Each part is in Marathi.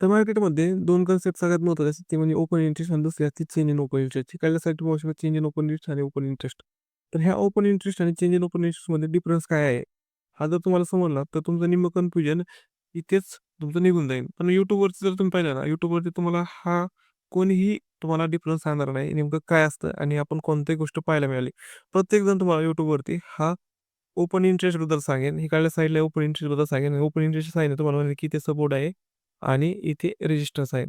तर मार्केटमध्ये दोन कन्सेप्ट सगळ्यात महत्त्वाचे असतात. ते म्हणजे ओपन इंटरेस्ट आणि दुसरी असते चेंज इन ओपन इंटरेस्ट कळण्यासाठी पाहू शकतो चेंज इन ओपन इंटरेस्ट आणि ओपन इंटरेस्ट तर ह्या ओपन इंटरेस्ट आणि चेंज इन ओपन इंटरेस्टमध्ये डिफरन्स काय आहे? हा जर तुम्हाला समजला तर तुमचं निम्म कन्फ्युजन इथेच तुमचं निघून जाईल. पण यूट्यूबवरती जर तुम्ही पाहिलं ना यूट्यूबवरती तुम्हाला हा कोणीही तुम्हाला डिफरन्स सांगणार नाही नेमकं काय असतं आणि आपण कोणतीही गोष्ट पाहायला मिळाली. प्रत्येकजण तुम्हाला यूट्यूबवरती हा ओपन इंटरेस्टबद्दल सांगेन. इकडल्या साईडला ओपन इंटरेस्टबद्दल सांगेन. ओपन इंटरेस्ट सांगेन तुम्हाला म्हणेल की ते सपोर्ट आहे. आणि इथे रेजिस्टन्स आहे.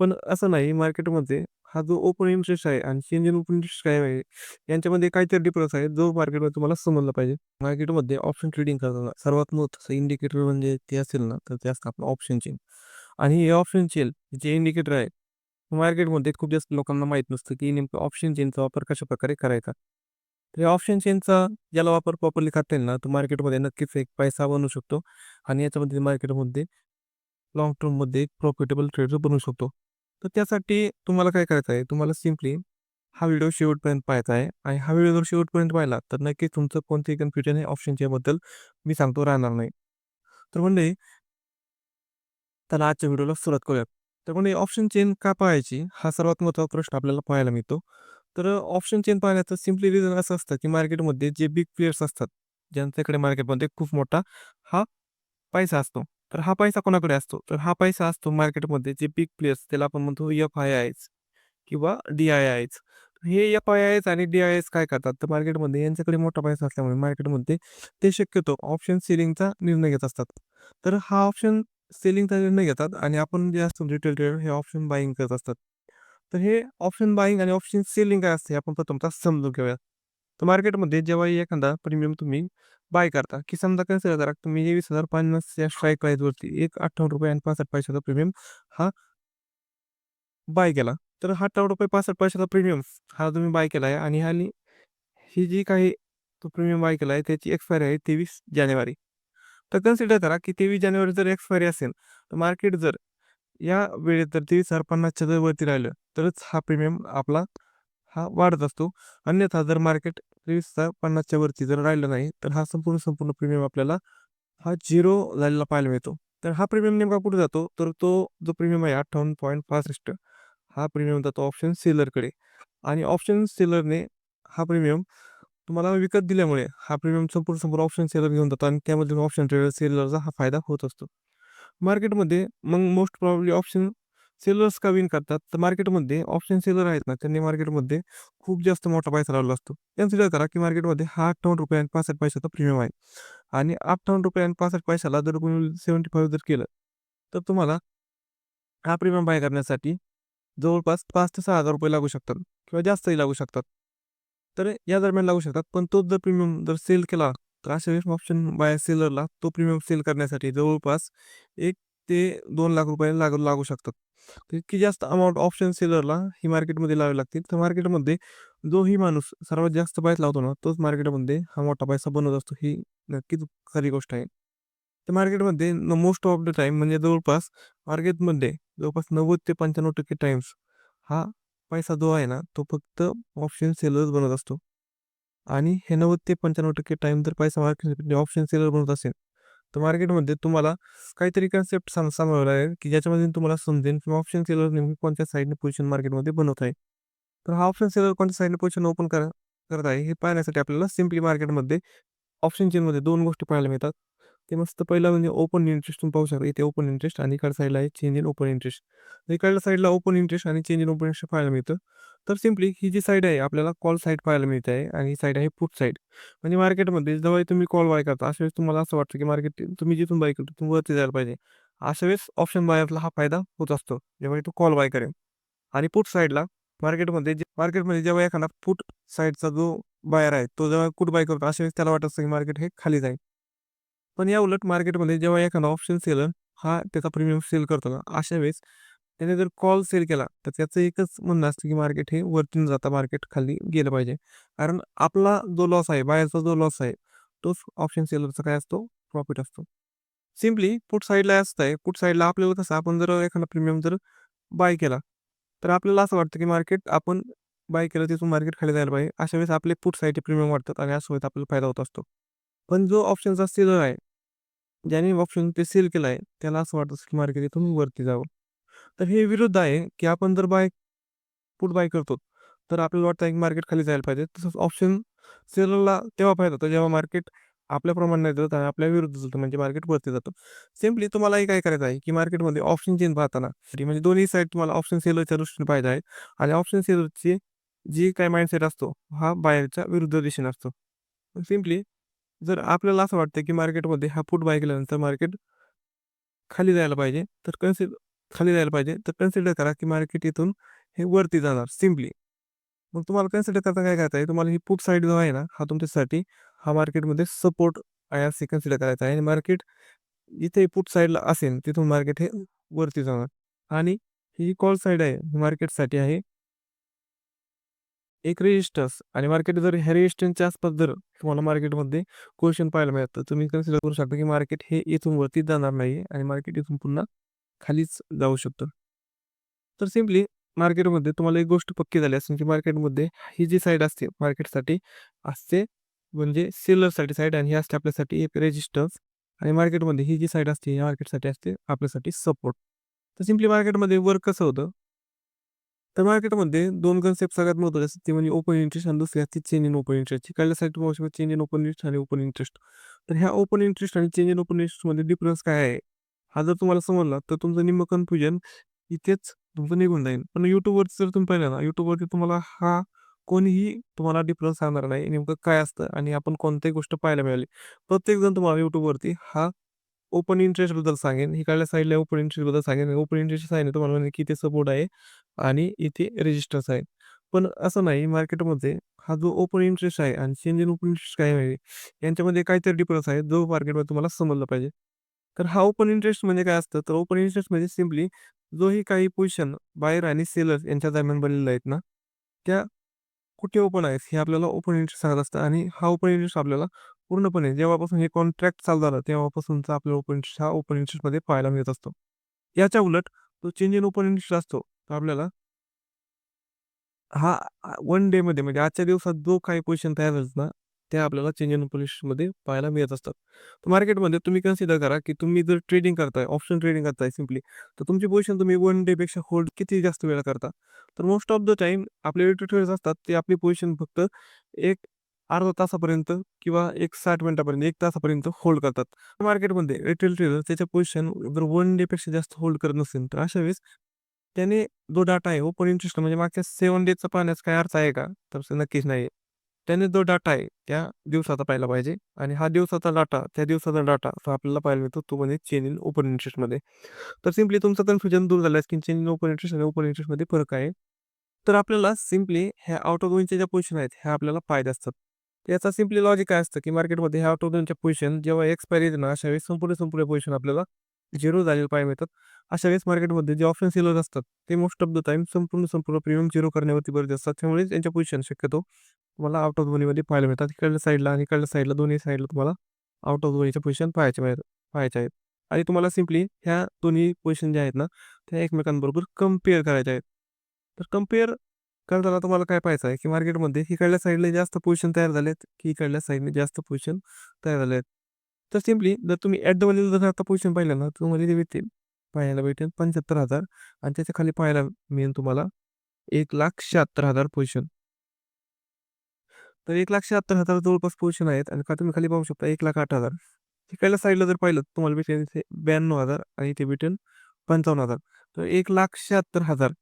पण असं नाही मार्केटमध्ये हा जो ओपन इंटरेस्ट आहे आणि चेंज इन ओपन इंटरेस्ट काय आहे यांच्यामध्ये काहीतरी डिफरन्स आहे जो मार्केटमध्ये तुम्हाला समजला पाहिजे. मार्केटमध्ये ऑप्शन ट्रेडिंग करताना सर्वात मोठं इंडिकेटर म्हणजे ते असेल ना तर ते असतं आपलं ऑप्शन चेन आणि हे ऑप्शन चेन जे इंडिकेटर आहे मार्केटमध्ये खूप जास्त लोकांना माहीत नसतं की नेमकं ऑप्शन चेनचा वापर कशा प्रकारे करायचा. तर या ऑप्शन चेनचा ज्याला वापर प्रॉपरली करता येईल ना तर मार्केटमध्ये नक्कीच एक पैसा बनू शकतो. आणि याच्यामध्ये मार्केटमध्ये लाँग टर्ममध्ये एक प्रॉफिटेबल ट्रेडर बनू शकतो. तर त्यासाठी तुम्हाला काय करायचं आहे? तुम्हाला सिम्पली हा व्हिडिओ शेवटपर्यंत पाहायचा आहे आणि हा व्हिडिओ जर शेवटपर्यंत पाहिला तर नक्कीच तुमचं कोणतेही कन्फ्युजन हे ऑप्शनच्या बद्दल मी सांगतो राहणार नाही. तर म्हणजे तर आजच्या व्हिडिओला सुरुवात करूयात. तर म्हणजे ऑप्शन चेन का पाहायची? हा सर्वात महत्त्वाचा प्रश्न आपल्याला पाहायला मिळतो. तर ऑप्शन चेन पाहण्याचं सिम्पली रिझन असं असतं की मार्केटमध्ये जे बिग प्लेयर्स असतात ज्यांच्याकडे मार्केटमध्ये खूप मोठा हा पैसा असतो. तर हा पैसा कोणाकडे असतो? तर हा पैसा असतो मार्केटमध्ये जे बिग प्लेयर्स त्याला आपण म्हणतो एफ आय आयच किंवा डी आय आयच हे एफ आय आयच आणि डी आय एस काय करतात? तर मार्केटमध्ये यांच्याकडे मोठा पैसा असल्यामुळे मार्केटमध्ये ते शक्यतो ऑप्शन सेलिंगचा निर्णय घेत असतात. तर हा ऑप्शन सेलिंगचा निर्णय घेतात आणि आपण जे असतो रिटेल ट्रेडर हे ऑप्शन बाईंग करत असतात. तर हे ऑप्शन बाईंग आणि ऑप्शन सेलिंग काय असते आपण प्रथमतः समजून घेऊया तर मार्केटमध्ये जेव्हा एखादा प्रीमियम तुम्ही बाय करता की समजा कन्सिडर करा तुम्ही वीस हजार पन्नास या स्ट्राईक प्राईजवरती एक अठ्ठावन्न रुपये आणि पासष्ट पैशाचा प्रीमियम हा बाय केला. तर अठ्ठावन्न रुपये पासष्ट पैशाचा प्रीमियम हा तुम्ही बाय केला आहे आणि हा ही जी काही तो प्रीमियम बाय केला आहे त्याची एक्सपायरी आहे तेवीस जानेवारी. तर कन्सिडर करा की तेवीस जानेवारी जर एक्सपायरी असेल तर मार्केट जर या वेळेत जर तेवीस हजार पन्नासच्या जर वरती राहिलं तरच हा प्रीमियम आपला हा वाढत असतो. अन्यथा जर मार्केट तेवीस पन्नासच्या वरती जर राहिलं नाही तर हा संपूर्ण संपूर्ण प्रीमियम आपल्याला हा झिरो झालेला पाहायला मिळतो. तर हा प्रीमियम नेमका कुठे जातो? तर तो जो प्रीमियम आहे अठ्ठावन्न पॉईंट पासष्ट हा प्रीमियम जातो ऑप्शन सेलरकडे आणि ऑप्शन सेलरने हा प्रीमियम तुम्हाला विकत दिल्यामुळे हा प्रीमियम संपूर्ण संपूर्ण ऑप्शन सेलर घेऊन जातो आणि त्यामध्ये ऑप्शन ट्रेडर सेलरचा हा फायदा होत असतो. मार्केटमध्ये मग मोस्ट प्रॉब्ली ऑप्शन सेलर्स का विन करतात? तर मार्केटमध्ये ऑप्शन सेलर आहेत ना त्यांनी मार्केटमध्ये खूप जास्त मोठा पैसा लावला असतो. कन्सिडर करा की मार्केटमध्ये हा अठ्ठावन्न रुपये आणि पासष्ट पैशाचा प्रीमियम आहे. आणि अठ्ठावन्न रुपये आणि पासष्ट पैशाला जर कोणी सेवन्टी फाईव्ह जर केलं तर तुम्हाला हा प्रीमियम बाय करण्यासाठी जवळपास पाच ते सहा हजार रुपये लागू शकतात किंवा जास्तही लागू शकतात. तर या दरम्यान लागू शकतात पण तोच जर प्रीमियम जर सेल केला तर अशा वेळेस ऑप्शन बाय सेलरला तो प्रीमियम सेल करण्यासाठी जवळपास एक ते दोन लाख रुपये लागू लागू शकतात. तर इतकी जास्त अमाऊंट ऑप्शन सेलरला ही मार्केटमध्ये लावावी लागतील. तर मार्केटमध्ये जो ही माणूस सर्वात जास्त पैसा लावतो ना तोच मार्केटमध्ये हा मोठा पैसा बनवत असतो. ही नक्कीच खरी गोष्ट आहे. तर मार्केटमध्ये मोस्ट ऑफ द टाईम म्हणजे जवळपास मार्केटमध्ये जवळपास नव्वद ते पंच्याण्णव टक्के टाईम्स हा पैसा जो आहे ना तो फक्त ऑप्शन सेलरच बनत असतो. आणि हे नव्वद ते पंच्याण्णव टक्के टाईम जर पैसा मार्केट ऑप्शन सेलर बनत असेल तर मार्केटमध्ये तुम्हाला काहीतरी कन्सेप्ट सांग सांगावं लागेल की ज्याच्यामध्ये तुम्हाला समजेल किंवा ऑप्शन सेलर नेमकी कोणत्या साईडने पोझिशन मार्केटमध्ये बनवत आहे. तर हा ऑप्शन सेलर कोणत्या साईडने पोझिशन ओपन कर करत आहे हे पाहण्यासाठी आपल्याला सिम्पली मार्केटमध्ये ऑप्शन चेनमध्ये दोन गोष्टी पाहायला मिळतात. ते मस्त पहिला म्हणजे ओपन इंटरेस्ट तुम्ही पाहू शकता. इथे ओपन इंटरेस्ट आणि इकडच्या साईडला आहे चेंज इन ओपन इंटरेस्ट इकडल्या साईडला ओपन इंटरेस्ट आणि चेंज इन ओपन इंटरेस्ट पाहायला मिळतं. तर सिम्पली ही जी साईड आहे आपल्याला कॉल साईड पाहायला मिळते आहे आणि ही साईड आहे पुट साईड म्हणजे मार्केटमध्ये जेव्हा तुम्ही कॉल बाय करता अशा वेळेस तुम्हाला असं वाटतं की मार्केट तुम्ही जिथून बाय करतो तुम्ही वरती जायला पाहिजे. अशा वेळेस ऑप्शन बायरला हा फायदा होत असतो. जेव्हा तो कॉल बाय करेल. आणि पुट साईडला मार्केटमध्ये जे मार्केटमध्ये जेव्हा एखादा पुट साईडचा जो बायर आहे तो जेव्हा कुठ बाय करतो अशा वेळेस त्याला वाटत असतं की मार्केट हे खाली जाईल. पण या उलट मार्केटमध्ये जेव्हा एखादा ऑप्शन सेलर हा त्याचा प्रीमियम सेल करतो ना अशा वेळेस त्याने जर कॉल सेल केला तर त्याचं एकच म्हणणं असतं की मार्केट हे वरतून जाता मार्केट खाली गेलं पाहिजे. कारण आपला जो लॉस आहे बाहेरचा जो लॉस आहे तोच ऑप्शन सेलरचा काय असतो? प्रॉफिट असतो. सिम्पली पुट साईडला असतं आहे पुट साईडला आपल्याला कसं आपण जर एखादा प्रीमियम जर बाय केला तर आपल्याला असं वाटतं की मार्केट आपण बाय केलं तिथून मार्केट खाली जायला पाहिजे. अशा वेळेस आपले पुट साईडचे प्रीमियम वाढतात आणि असं वेळेस आपल्याला फायदा होत असतो. पण जो ऑप्शनचा सेलर आहे ज्याने ऑप्शन ते सेल केला आहे त्याला असं वाटतं की मार्केट इथून वरती जावं. तर हे विरुद्ध आहे की आपण जर बाय पुट बाय करतो तर आपल्याला वाटतं की मार्केट खाली जायला पाहिजे. तसंच ऑप्शन सेलरला तेव्हा फायदा होतो जेव्हा मार्केट आपल्याप्रमाणे नाही जात आणि आपल्या विरुद्ध जातं म्हणजे मार्केट वरती जातं. सिम्पली तुम्हालाही काय करायचं आहे की मार्केटमध्ये ऑप्शन चेंज पाहताना म्हणजे दोन्ही साईड तुम्हाला ऑप्शन सेलरच्या दृष्टीने पाहिजे आहे आणि ऑप्शन सेलरची जी काय माइंडसेट असतो हा बाहेरच्या विरुद्ध दिशेने असतो. सिम्पली जर आपल्याला असं वाटतं की मार्केटमध्ये हा फूट बाय केल्यानंतर मार्केट खाली जायला पाहिजे तर कन्सिडर खाली जायला पाहिजे तर कन्सिडर करा की मार्केट इथून हे वरती जाणार सिम्पली. मग तुम्हाला कन्सिडर करता काय करायचं आहे तुम्हाला ही पुट साईड जो आहे ना हा तुमच्यासाठी हा मार्केटमध्ये सपोर्ट आहे असे कन्सिडर करायचा आहे. आणि मार्केट इथे पुट साईडला असेल तिथून मार्केट हे वरती जाणार. आणि ही कॉल साईड आहे मार्केटसाठी आहे. एक रेजिस्टन्स आणि मार्केट जर ह्या रेजिस्टन्सच्या आसपास जर तुम्हाला मार्केटमध्ये क्वेश्चन पाहायला मिळतं तर तुम्ही कन्सिडर करू शकता की मार्केट हे इथून वरती जाणार नाही आणि मार्केट इथून पुन्हा खालीच जाऊ शकतं. तर सिम्पली मार्केटमध्ये तुम्हाला एक गोष्ट पक्की झाली असेल की मार्केटमध्ये ही जी साईड असते मार्केटसाठी असते म्हणजे सेलरसाठी साईड आणि ही असते आपल्यासाठी एक रेजिस्टन्स आणि मार्केटमध्ये ही जी साईड असते या मार्केटसाठी असते आपल्यासाठी सपोर्ट तर सिम्पली मार्केटमध्ये वर्क कसं होतं? तर मार्केटमध्ये दोन कन्सेप्ट सगळ्यात महत्त्वाचे असतात. ते म्हणजे ओपन इंटरेस्ट आणि दुसरी असते चेंज इन ओपन इंटरेस्ट कळण्यासाठी तुम्हाला चेंज इन ओपन इंटरेस्ट आणि ओपन इंटरेस्ट तर ह्या ओपन इंटरेस्ट आणि चेंज इन ओपन इंटरेस्टमध्ये डिफरन्स काय आहे? हा जर तुम्हाला समजला तर तुमचं निम्म कन्फ्युजन इथेच तुमचं निघून जाईल. पण यूट्यूबवरती जर तुम्ही पाहिलं ना यूट्यूबवरती तुम्हाला हा कोणीही तुम्हाला डिफरन्स सांगणार नाही नेमकं काय असतं आणि आपण कोणत्याही गोष्ट पाहायला मिळाली. प्रत्येकजण तुम्हाला यूट्यूबवरती हा ओपन इंटरेस्टबद्दल सांगेन. इकडल्या साईडला ओपन इंटरेस्टबद्दल सांगेन. ओपन इंटरेस्ट सांगेन तुम्हाला म्हणेन की ते सपोर्ट आहे. आणि इथे रेजिस्टर्स आहे पण असं नाही मार्केटमध्ये हा जो ओपन इंटरेस्ट आहे आणि चेंज ओपन इंटरेस्ट काय आहे यांच्यामध्ये काहीतरी डिफरन्स आहे जो मार्केटमध्ये तुम्हाला समजलं पाहिजे. तर हा ओपन इंटरेस्ट म्हणजे काय असतं? तर ओपन इंटरेस्ट म्हणजे सिम्पली जोही काही पोझिशन बायर आणि सेलर यांच्या दरम्यान बनलेल्या आहेत ना त्या कुठे ओपन आहेत हे आपल्याला ओपन इंटरेस्ट सांगत असतं आणि हा ओपन इंटरेस्ट आपल्याला पूर्णपणे जेव्हापासून हे कॉन्ट्रॅक्ट चालू झालं तेव्हापासूनचा आपल्याला ओपन इंटरेस्ट हा ओपन इंटरेस्टमध्ये पाहायला मिळत असतो. याच्या उलट तो चेंज इन ओपन इंटरेस्ट असतो. तर आपल्याला? हा वन डे मध्ये म्हणजे आजच्या दिवसात जो काही पोझिशन तयार झालं ना त्या आपल्याला चेंज इन ओपन पाहायला मिळत असतात. तर मार्केटमध्ये तुम्ही कन्सिडर करा की तुम्ही जर ट्रेडिंग करताय ऑप्शन ट्रेडिंग करताय सिम्पली तर तुमची पोझिशन तुम्ही वन डे पेक्षा होल्ड किती जास्त वेळा करता? तर मोस्ट ऑफ द टाइम आपले ट्रेडर्स असतात ते आपली पोझिशन फक्त एक अर्धा तासापर्यंत किंवा एक साठ मिनिटापर्यंत एक तासापर्यंत होल्ड करतात. मार्केटमध्ये रिटेल ट्रेडर त्याच्या पोझिशन जर वन डे पेक्षा जास्त होल्ड करत नसेल तर अशा वेळेस त्याने जो डाटा आहे ओपन इंटरेस्ट म्हणजे मागच्या सेवन डेजचा पाहण्याचा काय अर्थ आहे का? तर नक्कीच नाही. त्याने जो डाटा आहे त्या दिवसाचा पाहायला पाहिजे आणि हा दिवसाचा डाटा त्या दिवसाचा डाटा जो आपल्याला पाहायला मिळतो तो म्हणजे चेन इन ओपन इंटरेस्टमध्ये तर सिम्पली तुमचं कन्फ्युजन दूर झालं की चेन इन ओपन इंटरेस्ट आणि ओपन इंटरेस्टमध्ये फरक आहे. तर आपल्याला सिम्पली ह्या आउट ऑफ गोईंगच्या ज्या पोझिशन आहेत ह्या आपल्याला पाहिजे असतात. याचा सिम्पली लॉजिक काय असतं की मार्केटमध्ये ह्या आउट ऑफ गोईंगच्या पोझिशन जेव्हा एक्सपायरी येते ना अशा वेळेस संपूर्ण संपूर्ण पोझिशन आपल्याला झिरो झालेलं पाहायला मिळतात. अशा वेळेस मार्केटमध्ये जे ऑप्शन सेलर असतात ते मोस्ट ऑफ द टाइम संपूर्ण संपूर्ण प्रीमियम झिरो करण्यावरती बरेच असतात त्यामुळे त्यांच्या पोझिशन शक्यतो तुम्हाला आउट ऑफ दोन्हीमध्ये पाहायला मिळतात. इकडल्या साईडला आणि इकडल्या साईडला दोन्ही साईडला तुम्हाला आउट ऑफ दोन्हीच्या पोझिशन पाहायच्या पाहायच्या आहेत. आणि तुम्हाला सिम्पली ह्या दोन्ही पोझिशन ज्या आहेत ना त्या एकमेकांबरोबर कंपेअर करायच्या आहेत. तर कंपेअर करताना तुम्हाला काय पाहायचं आहे की मार्केटमध्ये इकडल्या साईडला जास्त पोझिशन तयार झालेत की इकडल्या साईडने जास्त पोझिशन तयार झाले आहेत तर सिम्पली जर तुम्ही ॲट द वॅल्यू जर आता पोझिशन पाहिलं ना तर तुम्हाला ते भेटेल पाहायला भेटेल पंच्याहत्तर हजार आणि त्याच्याखाली पाहायला मिळेल तुम्हाला एक लाख शहात्तर हजार पोझिशन तर एक लाख शहात्तर हजार जवळपास पोझिशन आहेत आणि का तुम्ही खाली पाहू शकता एक लाख आठ हजार. तिकडल्या साईडला जर पाहिलं तुम्हाला भेटेल इथे ब्याण्णव हजार आणि इथे भेटेल पंचावन्न हजार. तर एक लाख शहात्तर हजार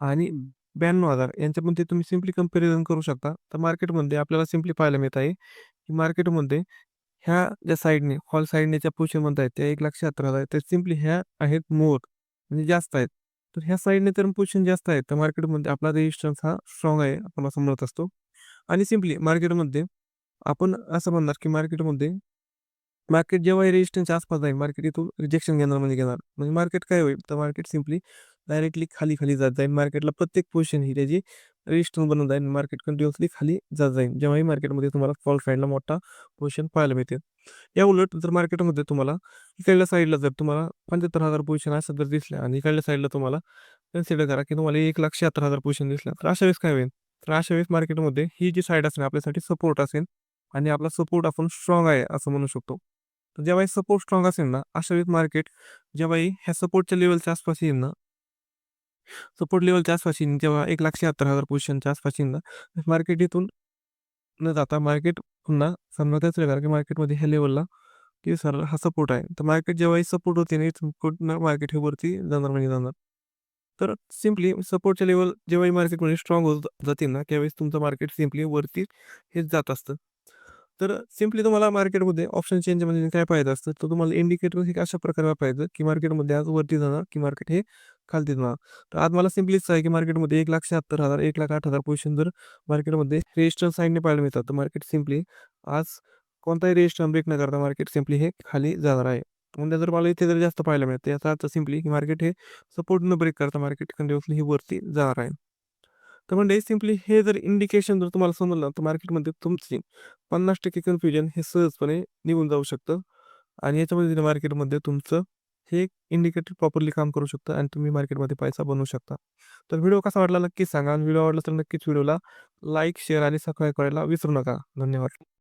आणि ब्याण्णव हजार यांच्यामध्ये तुम्ही सिम्पली कंपॅरिझन करू शकता. तर मार्केटमध्ये आपल्याला सिम्पली पाहायला मिळत आहे की मार्केटमध्ये ह्या ज्या साईडने हॉल साईडने ज्या पोझिशन म्हणत आहेत त्या एक लाख शहात्तर हजार तर सिम्पली ह्या आहेत मोर म्हणजे जास्त आहेत. तर ह्या साईडने तर पोझिशन जास्त आहेत तर मार्केटमध्ये आपला रेजिस्टन्स हा स्ट्रॉंग आहे आपण असं म्हणत असतो. आणि सिम्पली मार्केटमध्ये आपण असं म्हणणार की मार्केटमध्ये मार्केट जेव्हा रेजिस्टन्सच्या आसपास जाईल मार्केट इथून रिजेक्शन घेणार म्हणजे घेणार. म्हणजे मार्केट काय होईल? तर मार्केट सिम्पली डायरेक्टली खाली खाली जात जाईल. मार्केटला प्रत्येक पोझिशन ही त्याची रेजिस्टन्स बनत जाईल. मार्केट कंटिन्युअसली खाली जात जाईल. जेव्हाही मार्केटमध्ये तुम्हाला फॉल साईडला मोठा पोझिशन पाहायला मिळते. या उलट जर मार्केटमध्ये तुम्हाला इकडल्या साईडला जर तुम्हाला पंच्याहत्तर हजार पोझिशन असं जर दिसल्या आणि इकडल्या साईडला तुम्हाला कन्सिडर करा की तुम्हाला एक लाख शहात्तर हजार पोझिशन दिसल्या तर अशा वेळेस काय होईल? तर अशा वेळेस मार्केटमध्ये ही जी साईड असेल आपल्यासाठी सपोर्ट असेल आणि आपला सपोर्ट आपण स्ट्रॉंग आहे असं म्हणू शकतो. ज्यावेळी जेव्हा सपोर्ट स्ट्रॉंग असेल ना अशा वेळेस मार्केट ज्यावेळी ह्या सपोर्टच्या लेवलच्या आसपास येईल ना सपोर्ट लेवलच्या आसपास येईन जेव्हा एक लाख शहात्तर हजार पोझिशनच्या आसपास येईन ना मार्केट इथून न जाता मार्केट पुन्हा समजा त्याच की मार्केटमध्ये ह्या लेवलला की सर हा सपोर्ट आहे. तर मार्केट जेव्हा सपोर्ट होते नाही मार्केट हे वरती जाणार म्हणजे जाणार. तर सिम्पली सपोर्टच्या लेवल जेव्हाही मार्केटमध्ये स्ट्रॉंग होत जाते ना त्यावेळेस तुमचं मार्केट सिम्पली वरती हेच जात असतं. तर सिम्पली तुम्हाला मार्केटमध्ये ऑप्शन चेंजमध्ये म्हणजे काय पाहिजे असतं? तर तुम्हाला इंडिकेटर हे अशा प्रकारे वापरायचं की मार्केटमध्ये आज वरती जाणार की मार्केट हे खालती जाणार? तर आज मला सिम्पलीच आहे की मार्केटमध्ये एक लाख शहात्तर हजार एक लाख आठ हजार पोझिशन जर मार्केटमध्ये रेजिस्टन्स साईडने पाहायला मिळतात तर मार्केट सिम्पली आज कोणताही रेजिस्टन्स ब्रेक न करता मार्केट सिम्पली हे खाली जाणार आहे. म्हणजे जर मला इथे जर जास्त पाहायला मिळतं याचा अर्थ सिम्पली की मार्केट हे सपोर्ट न ब्रेक करता मार्केट कंटिन्युअसली ही वरती जाणार आहे. तर म्हणजे सिम्पली हे जर इंडिकेशन जर तुम्हाला समजलं तर मार्केटमध्ये तुमची पन्नास टक्के कन्फ्युजन हे सहजपणे निघून जाऊ शकतं. आणि याच्यामध्ये मार्केटमध्ये तुमचं हे एक इंडिकेटर प्रॉपरली काम करू शकतं आणि तुम्ही मार्केटमध्ये पैसा बनवू शकता. तर व्हिडिओ कसा वाटला नक्कीच सांगा आणि व्हिडिओ आवडला तर नक्कीच व्हिडिओला लाईक शेअर आणि सबस्क्राईब करायला विसरू नका. धन्यवाद.